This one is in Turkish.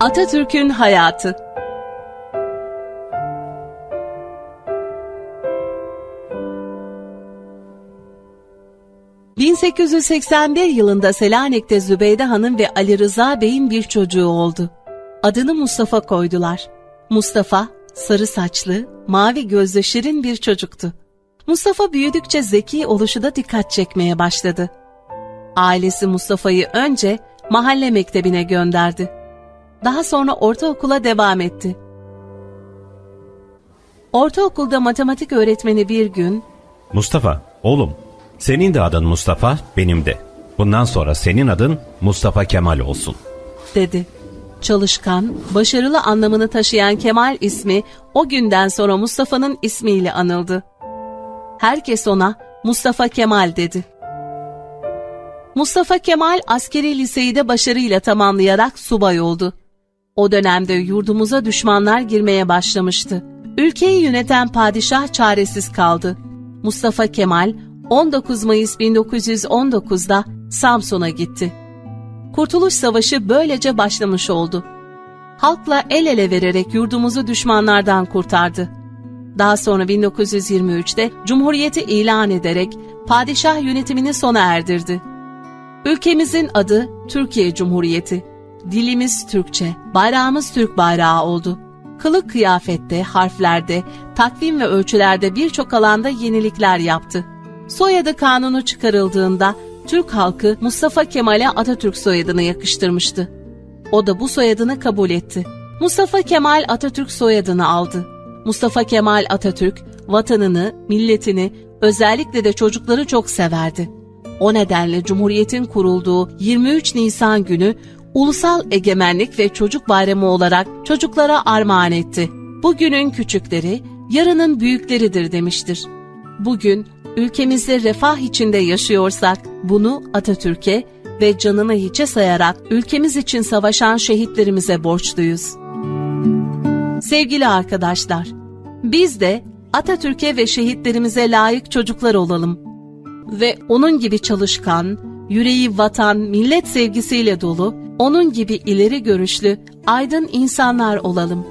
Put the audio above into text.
Atatürk'ün hayatı ...1881 yılında Selanik'te Zübeyde Hanım ve Ali Rıza Bey'in bir çocuğu oldu. Adını Mustafa koydular. Mustafa, sarı saçlı, mavi gözlü şirin bir çocuktu. Mustafa büyüdükçe zeki oluşu da dikkat çekmeye başladı. Ailesi Mustafa'yı önce mahalle mektebine gönderdi. Daha sonra ortaokula devam etti. Ortaokulda matematik öğretmeni bir gün Mustafa, oğlum. Senin de adın Mustafa, benim de. Bundan sonra senin adın Mustafa Kemal olsun. dedi. Çalışkan, başarılı anlamını taşıyan Kemal ismi o günden sonra Mustafa'nın ismiyle anıldı. Herkes ona Mustafa Kemal dedi. Mustafa Kemal askeri liseyi de başarıyla tamamlayarak subay oldu. O dönemde yurdumuza düşmanlar girmeye başlamıştı. Ülkeyi yöneten padişah çaresiz kaldı. Mustafa Kemal 19 Mayıs 1919'da Samsun'a gitti. Kurtuluş Savaşı böylece başlamış oldu. Halkla el ele vererek yurdumuzu düşmanlardan kurtardı. Daha sonra 1923'te Cumhuriyeti ilan ederek padişah yönetimini sona erdirdi. Ülkemizin adı Türkiye Cumhuriyeti. Dilimiz Türkçe, bayrağımız Türk bayrağı oldu. Kılık kıyafette, harflerde, takvim ve ölçülerde birçok alanda yenilikler yaptı. Soyadı kanunu çıkarıldığında Türk halkı Mustafa Kemal'e Atatürk soyadını yakıştırmıştı. O da bu soyadını kabul etti. Mustafa Kemal Atatürk soyadını aldı. Mustafa Kemal Atatürk vatanını, milletini, özellikle de çocukları çok severdi. O nedenle Cumhuriyet'in kurulduğu 23 Nisan günü Ulusal Egemenlik ve Çocuk Bayramı olarak çocuklara armağan etti. Bugünün küçükleri, yarının büyükleridir demiştir. Bugün ülkemizde refah içinde yaşıyorsak bunu Atatürk'e ve canını hiçe sayarak ülkemiz için savaşan şehitlerimize borçluyuz. Sevgili arkadaşlar, biz de Atatürk'e ve şehitlerimize layık çocuklar olalım ve onun gibi çalışkan, yüreği vatan, millet sevgisiyle dolu, onun gibi ileri görüşlü, aydın insanlar olalım.